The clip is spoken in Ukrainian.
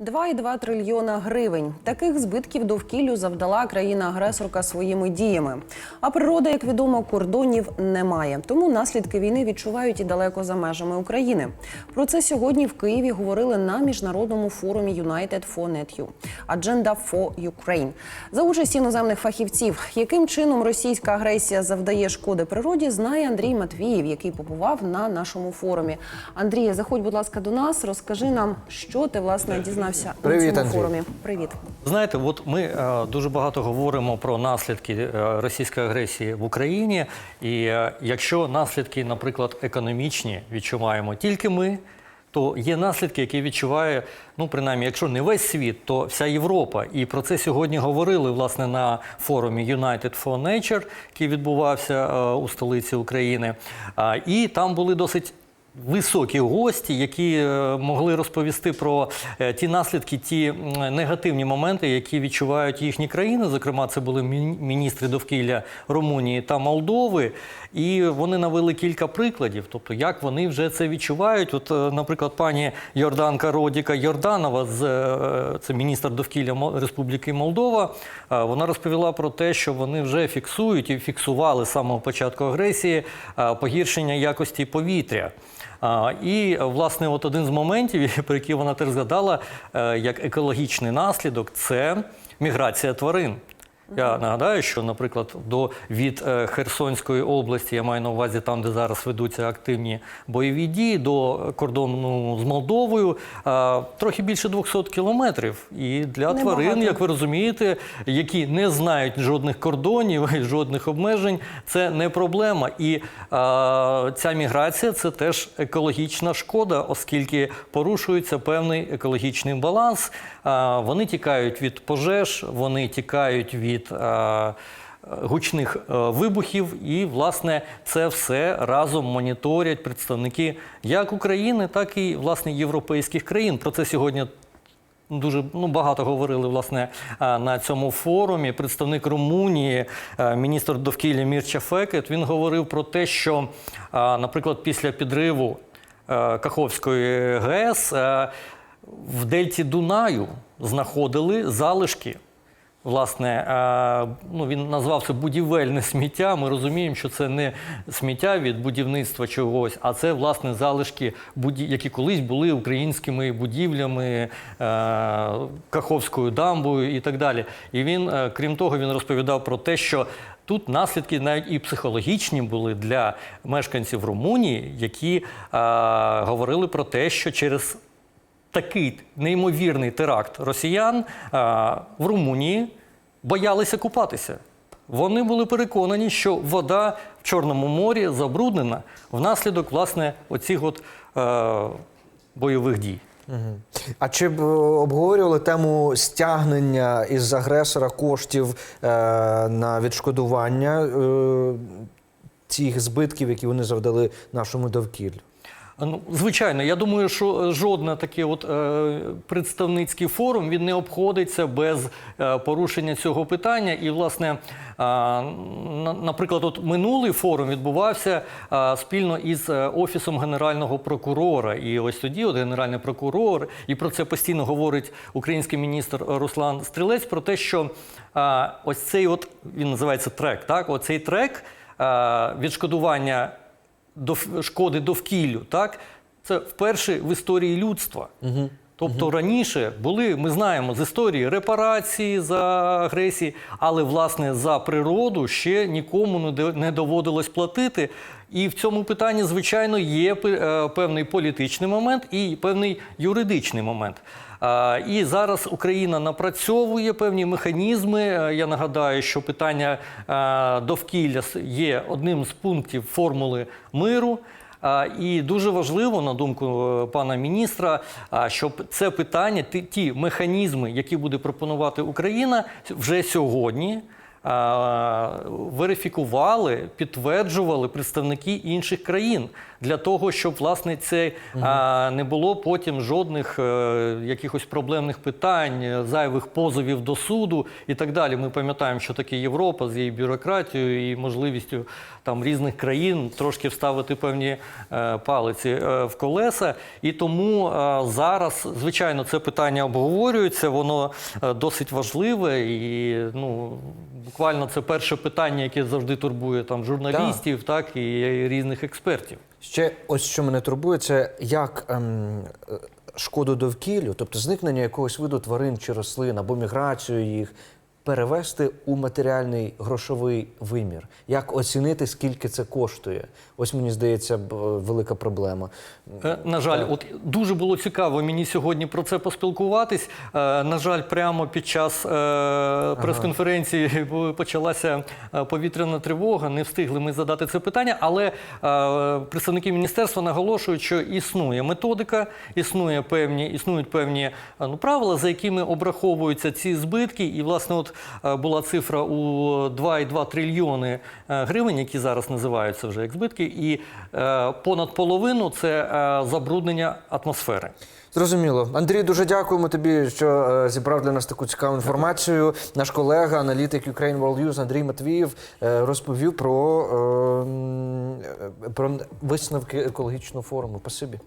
2,2 трильйона гривень. Таких збитків довкіллю завдала країна-агресорка своїми діями. А природа, як відомо, кордонів немає. Тому наслідки війни відчувають і далеко за межами України. Про це сьогодні в Києві говорили на міжнародному форумі United for NetU – Agenda for Ukraine. За участі іноземних фахівців, яким чином російська агресія завдає шкоди природі, знає Андрій Матвієв, який побував на нашому форумі. Андрій, заходь, будь ласка, до нас. Розкажи нам, що ти власне дізнався Привіт, на цьому Андрій. форумі. Привіт. Знаєте, от ми е, дуже багато говоримо про наслідки е, російської агресії в Україні. І е, якщо наслідки, наприклад, економічні відчуваємо тільки ми, то є наслідки, які відчуває, ну принаймні, якщо не весь світ, то вся Європа. І про це сьогодні говорили власне на форумі United for Nature, який відбувався е, у столиці України. А, І там були досить високі гості, які е, могли розповісти про е, ті наслідки, ті негативні моменти, які відчувають їхні країни. Зокрема, це були міністри довкілля Румунії та Молдови. І вони навели кілька прикладів, тобто як вони вже це відчувають. От, е, наприклад, пані Йорданка Родіка Йорданова, з це міністр довкілля Республіки Молдова. Вона розповіла про те, що вони вже фіксують і фіксували з самого початку агресії погіршення якості повітря. І власне, от один з моментів, про який вона теж згадала, е, як екологічний наслідок, це міграція тварин. Я нагадаю, що, наприклад, до від е, Херсонської області, я маю на увазі там, де зараз ведуться активні бойові дії, до кордону з Молдовою е, трохи більше 200 кілометрів. І для Небагато. тварин, як ви розумієте, які не знають жодних кордонів жодних обмежень, це не проблема. І е, ця міграція це теж екологічна шкода, оскільки порушується певний екологічний баланс. Е, вони тікають від пожеж, вони тікають від. Е, Гучних е, вибухів, і власне це все разом моніторять представники як України, так і власне європейських країн. Про це сьогодні Дуже ну, багато говорили власне на цьому форумі. Представник Румунії, е, міністр довкілля Мірча Фекет, він говорив про те, що, наприклад, після підриву е, Каховської ГЕС е, в дельті Дунаю знаходили залишки. Власне, ну, він назвав це будівельне сміття. Ми розуміємо, що це не сміття від будівництва чогось, а це власне залишки, які колись були українськими будівлями, е, Каховською дамбою і так далі. І він, е, крім того, він розповідав про те, що тут наслідки навіть і психологічні були для мешканців Румунії, які е, говорили про те, що через такий неймовірний теракт росіян а, в Румунії боялися купатися. Вони були переконані, що вода в Чорному морі забруднена внаслідок власне оцих от е, бойових дій. А чи б е, обговорювали тему стягнення із агресора коштів е, на відшкодування е, цих збитків, які вони завдали нашому довкіллю? Ну, звичайно, я думаю, що жоден такий от е, представницький форум він не обходиться без е, порушення цього питання. І, власне, е, на- наприклад, от минулий форум відбувався е, спільно із е, офісом генерального прокурора. І ось тоді, от генеральний прокурор, і про це постійно говорить український міністр Руслан Стрілець, про те, що е, ось цей от він називається трек. Так, оцей трек е, відшкодування шкоди довкіллю, так? Це вперше в історії людства. Тобто раніше були, ми знаємо з історії репарації за агресії, але власне за природу ще нікому не доводилось платити. І в цьому питанні, звичайно, є е, певний політичний момент і певний юридичний момент. І зараз Україна напрацьовує певні механізми. Е, Я нагадаю, що питання е, довкілля є одним з пунктів формули миру. І дуже важливо, на думку е, пана міністра, щоб це питання, ті механізми, які буде пропонувати Україна вже сьогодні. А, верифікували, підтверджували представники інших країн для того, щоб власне це не було потім жодних е, якихось проблемних питань, е, зайвих позовів до суду і так далі. Ми пам'ятаємо, що таке Європа з її бюрократією і можливістю там різних країн трошки вставити певні е, палиці е, в колеса. І тому е, зараз, звичайно, це питання обговорюється, воно е, досить важливе і ну. Буквально це перше питання, яке завжди турбує там журналістів, так і різних експертів. Ще ось що мене турбує, це як ем, е, шкоду довкіллю, тобто зникнення якогось виду тварин чи рослин або міграцію їх. Перевести у матеріальний грошовий вимір, як оцінити, скільки це коштує? Ось мені здається, е, велика проблема. Е, На жаль, от дуже було цікаво мені сьогодні про це поспілкуватись. Е, На жаль, прямо під час прес-конференції почалася повітряна тривога. Не встигли ми задати це питання, але представники міністерства наголошують, що існує методика, існує певні, існують певні ну, правила, за якими обраховуються ці збитки. І, власне, от була цифра у 2,2 трильйони е, гривень, які зараз називаються вже як збитки, і е, понад половину це е, забруднення атмосфери. Зрозуміло. Андрій, дуже дякуємо тобі, що е, зібрав для нас таку цікаву інформацію. Наш колега, аналітик Ukraine World News Андрій Матвіїв е, розповів про, е, е, про висновки екологічного форуму. Спасибі.